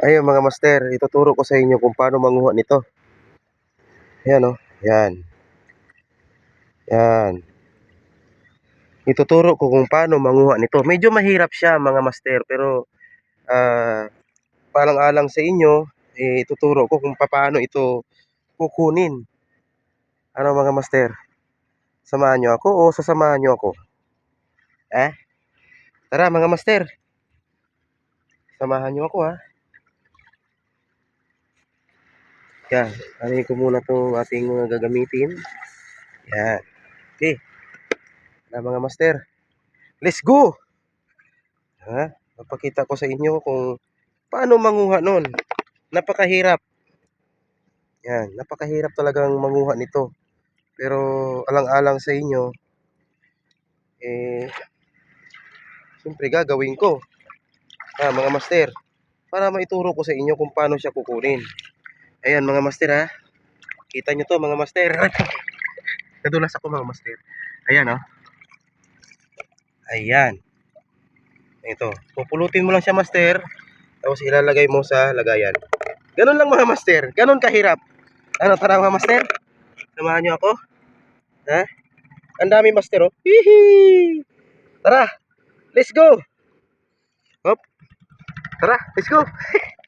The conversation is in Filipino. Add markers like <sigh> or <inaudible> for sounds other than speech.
Ayun mga master, ituturo ko sa inyo kung paano manguha nito. Ayan o, yan. Yan. Ituturo ko kung paano manguha nito. Medyo mahirap siya mga master, pero ah palang-alang sa inyo, eh, ituturo ko kung paano ito kukunin. Ano mga master? Samahan nyo ako o sasamahan nyo ako? Eh? Tara mga master. Samahan nyo ako ha. Yan. Ano ko muna itong ating mga gagamitin. Yan. Okay. Na mga master. Let's go! Ha? Papakita ko sa inyo kung paano manguha nun. Napakahirap. Yan. Napakahirap talagang manguha nito. Pero alang-alang sa inyo, eh, siyempre gagawin ko. Ha, mga master. Para maituro ko sa inyo kung paano siya kukunin. Ayan mga master ha. Kita nyo to mga master. <laughs> Nadulas ako mga master. Ayan oh. Ayan. Ito. Pupulutin mo lang siya master. Tapos ilalagay mo sa lagayan. Ganun lang mga master. Ganun kahirap. Ano tara mga master? Samahan nyo ako. Ha? Ang dami master oh. Hihi! Tara. Let's go. Hop. Tara, let's go. <laughs>